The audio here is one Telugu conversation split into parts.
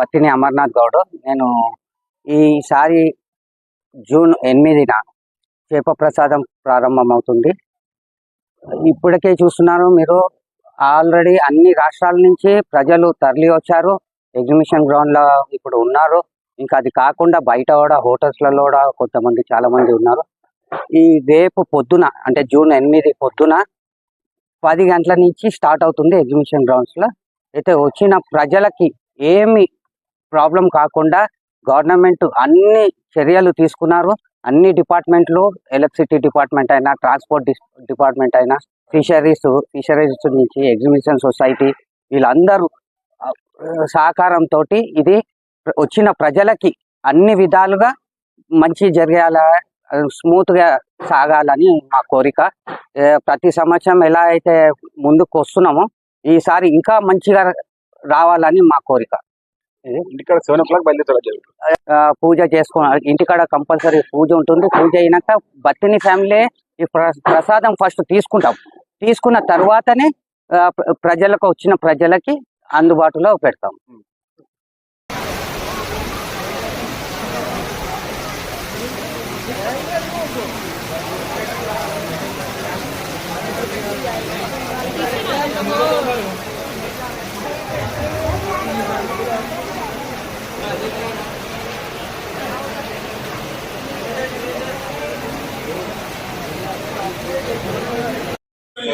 పత్తిని అమర్నాథ్ గౌడ్. నేను ఈసారి జూన్ ఎనిమిదిన చేప ప్రసాదం ప్రారంభమవుతుంది. ఇప్పటికే చూస్తున్నారు మీరు ఆల్రెడీ అన్ని రాష్ట్రాల నుంచి ప్రజలు తరలి వచ్చారు. ఎగ్జిబిషన్ గ్రౌండ్లో ఇప్పుడు ఉన్నారు. ఇంకా అది కాకుండా బయట కూడా హోటల్స్లలో కూడా కొంతమంది చాలా మంది ఉన్నారు. ఈ రేపు పొద్దున అంటే జూన్ ఎనిమిది పొద్దున పది గంటల నుంచి స్టార్ట్ అవుతుంది ఎగ్జిబిషన్ గ్రౌండ్స్లో అయితే వచ్చిన ప్రజలకి ఏమి ప్రాబ్లం కాకుండా గవర్నమెంట్ అన్ని చర్యలు తీసుకున్నారు. అన్ని డిపార్ట్మెంట్లు ఎలక్ట్రిసిటీ డిపార్ట్మెంట్ అయినా ట్రాన్స్పోర్ట్ డిపార్ట్మెంట్ అయినా ఫిషరీస్ ఫిషరీస్ నుంచి ఎగ్జిబిషన్ సొసైటీ వీళ్ళందరూ సహకారంతో ఇది వచ్చిన ప్రజలకి అన్ని విధాలుగా మంచి జరగాల స్మూత్గా సాగాలని మా కోరిక. ప్రతి సంవత్సరం ఎలా అయితే ముందుకు వస్తున్నామో ఈసారి ఇంకా మంచిగా రావాలని మా కోరిక. ఇంటికాడ సెవెన్ ఓ క్లాక్ బయలుదేరారు పూజ చేసుకో ఇంటికాడ కంపల్సరీ పూజ ఉంటుంది. పూజ అయినాక బత్తిని ఫ్యామిలీ ఈ ప్ర- ప్రసాదం ఫస్ట్ తీసుకుంటాం. తీసుకున్న తర్వాతనే ప్రజలకు వచ్చిన ప్రజలకి అందుబాటులో పెడతాం.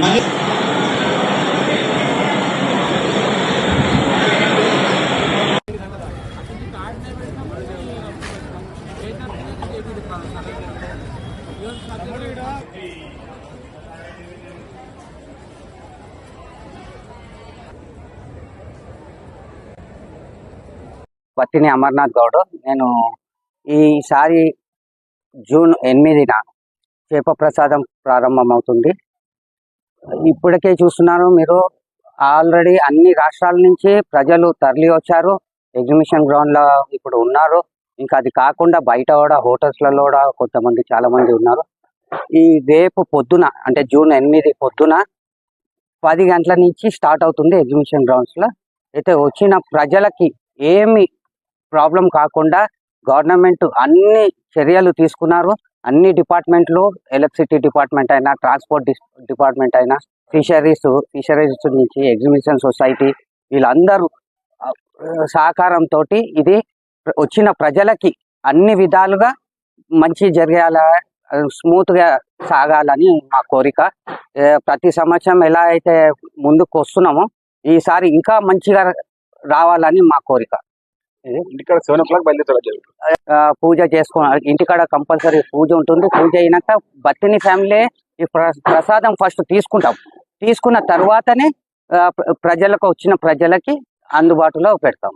Mani పత్తిని అమర్నాథ్ గౌడ్. నేను ఈసారి జూన్ ఎనిమిదిన చేప ప్రసాదం ప్రారంభమవుతుంది. ఇప్పటికే చూస్తున్నారు మీరు. ఆల్రెడీ అన్ని రాష్ట్రాల నుంచి ప్రజలు తరలి వచ్చారు. ఎగ్జిబిషన్ గ్రౌండ్లో ఇప్పుడు ఉన్నారు. ఇంకా అది కాకుండా బయట కూడా హోటల్స్లలో కూడా కొంతమంది చాలా మంది ఉన్నారు. ఈ రేపు పొద్దున అంటే జూన్ ఎనిమిది పొద్దున పది గంటల నుంచి స్టార్ట్ అవుతుంది ఎగ్జిబిషన్ గ్రౌండ్స్లో. అయితే వచ్చిన ప్రజలకి ఏమి ప్రాబ్లం కాకుండా గవర్నమెంట్ అన్ని చర్యలు తీసుకున్నారు. అన్ని డిపార్ట్మెంట్లు ఎలక్ట్రిసిటీ డిపార్ట్మెంట్ అయినా ట్రాన్స్పోర్ట్ డిపార్ట్మెంట్ అయినా ఫిషరీస్ ఫిషరీస్ నుంచి ఎగ్జిబిషన్ సొసైటీ వీళ్ళందరూ సహకారంతో ఇది వచ్చిన ప్రజలకి అన్ని విధాలుగా మంచి జరగాల స్మూత్గా సాగాలని మా కోరిక. ప్రతి సంవత్సరం ఎలా అయితే ముందుకు వస్తున్నామో ఈసారి ఇంకా మంచిగా రావాలని మా కోరిక. ఇంటికాడ సెవెన్ ఓ క్లాక్ బయలుదేరారు పూజ చేసుకో ఇంటికాడ కంపల్సరీ పూజ ఉంటుంది. పూజ అయినాక బత్తిని ఫ్యామిలీ ఈ ప్ర- ప్రసాదం ఫస్ట్ తీసుకుంటాం. తీసుకున్న తర్వాతనే ప్రజలకు వచ్చిన ప్రజలకి అందుబాటులో పెడతాం.